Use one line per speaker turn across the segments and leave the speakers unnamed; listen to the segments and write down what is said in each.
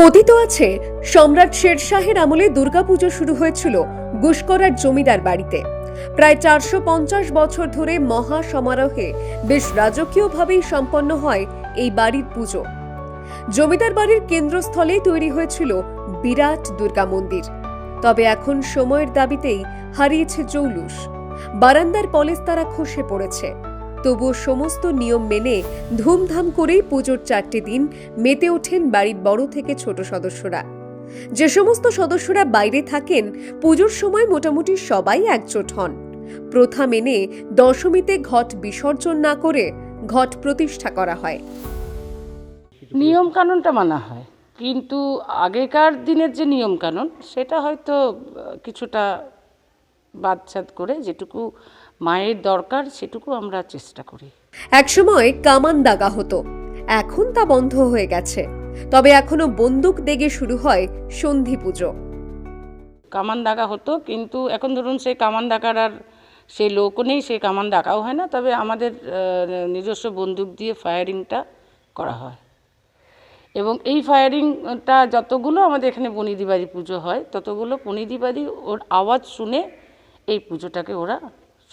কথিত আছে, সম্রাট শেরশাহের আমলে দুর্গাপুজো শুরু হয়েছিল গুসকরার জমিদার বাড়িতে। প্রায় চারশো পঞ্চাশ বছর ধরে মহা সমারোহে বেশ রাজকীয়ভাবেই সম্পন্ন হয় এই বাড়ির পুজো। জমিদার বাড়ির কেন্দ্রস্থলে তৈরি হয়েছিল বিরাট দুর্গা মন্দির। তবে এখন সময়ের দাবিতেই হারিয়েছে জৌলুস। বারান্দার পলেস্তারা খসে পড়েছে। তবুও সমস্ত নিয়ম মেনে ধুমধাম করেই পুজোর চারটি দিন মেতে ওঠেন বাড়ির বড় থেকে ছোট সদস্যরা। যে সমস্ত সদস্যরা বাইরে থাকেন, পুজোর সময় মোটামুটি সবাই একজোট হন। প্রথা মেনে দশমীতে ঘট বিসর্জন না করে ঘট প্রতিষ্ঠা করা হয়।
নিয়ম কানুনটা মানা হয়। কিন্তু আগেকার দিনের যে নিয়ম কানুন সেটা হয়তো কিছুটা বাদছাদ করে যেটুকু মায়ের দরকার সেটুকু আমরা চেষ্টা করি।
একসময় কামান দাগা হতো। এখন তা বন্ধ হয়ে গেছে। তবে এখনও বন্দুক দেগে শুরু হয় সন্ধি পুজো।
কামান দাগা হতো কিন্তু এখন ধরুন সেই কামান দাগার আর সেই লোকও নেই সেই কামান দাগাও হয় না। তবে আমাদের নিজস্ব বন্দুক দিয়ে ফায়ারিংটা করা হয়। এবং এই ফায়ারিংটা যতগুলো আমাদের এখানে বনিদিবাড়ি পুজো হয় ততগুলো বনিদিবাড়ি ওর আওয়াজ শুনে এই পুজোটাকে ওরা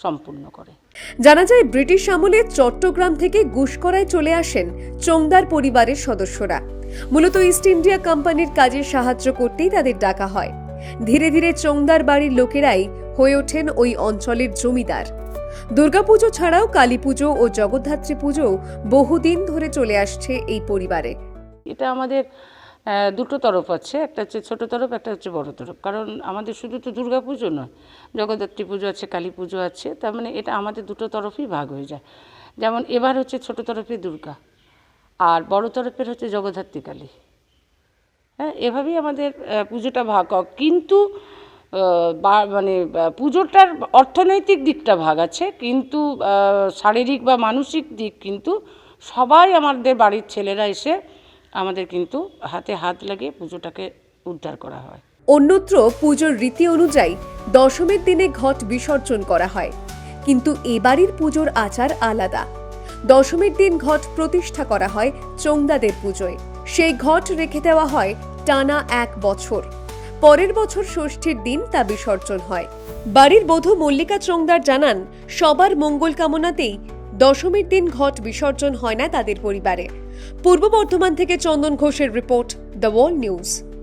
সম্পূর্ণ করে।
জানা যায় ব্রিটিশ আমলে চট্টগ্রাম থেকে গুসকরায় চলে আসেন চোংদার পরিবারের সদস্যরা। মূলত ইস্ট ইন্ডিয়া কোম্পানির কাজে সাহায্য করতেই তাদের ডাকা হয়। ধীরে ধীরে চোংদার বাড়ির লোকেরাই হয়ে ওঠেন ওই অঞ্চলের জমিদার। দুর্গাপুজো ছাড়াও কালী পুজো ও জগদ্ধাত্রী পুজো বহুদিন ধরে চলে আসছে এই পরিবারে।
এটা আমাদের দুটো তরফ আছে। একটা হচ্ছে ছোটো তরফ, একটা হচ্ছে বড় তরফ। কারণ আমাদের শুধু তো দুর্গা পুজো নয়, জগদ্ধাত্রী পুজো আছে, কালী পুজো আছে, তার মানে এটা আমাদের দুটো তরফই ভাগ হয়ে যায়। যেমন এবার হচ্ছে ছোটো তরফে দুর্গা, আর বড় তরফের হচ্ছে জগদ্ধাত্রী কালী। হ্যাঁ এভাবেই আমাদের পুজোটা ভাগ কিন্তু মানে পুজোটার অর্থনৈতিক দিকটা ভাগ আছে, কিন্তু শারীরিক বা মানসিক দিক, কিন্তু সবাই আমাদের বাড়ির ছেলেরা এসে আমাদের কিন্তু হাতে হাত লাগিয়ে পুজোটাকে উদ্ধার করা হয়।
অন্যত্র পুজোর রীতি অনুযায়ী দশমীর দিনে ঘট বিসর্জন করা হয়। কিন্তু এবাড়ির পুজোর আচার আলাদা। দশমীর দিন ঘট প্রতিষ্ঠা করা হয় চোংদাদের পুজোয়। সেই ঘট রেখে দেওয়া হয় টানা এক বছর। পরের বছর ষষ্ঠীর দিন তা বিসর্জন হয়। বাড়ির বধূ মল্লিকা চোংদার জানান, সবার মঙ্গল কামনাতেই দশমীর দিন ঘট বিসর্জন হয় না তাদের পরিবারে। পূর্ব বর্ধমান থেকে চন্দন ঘোষের রিপোর্ট, দ্য ওয়ার্ল্ড নিউজ।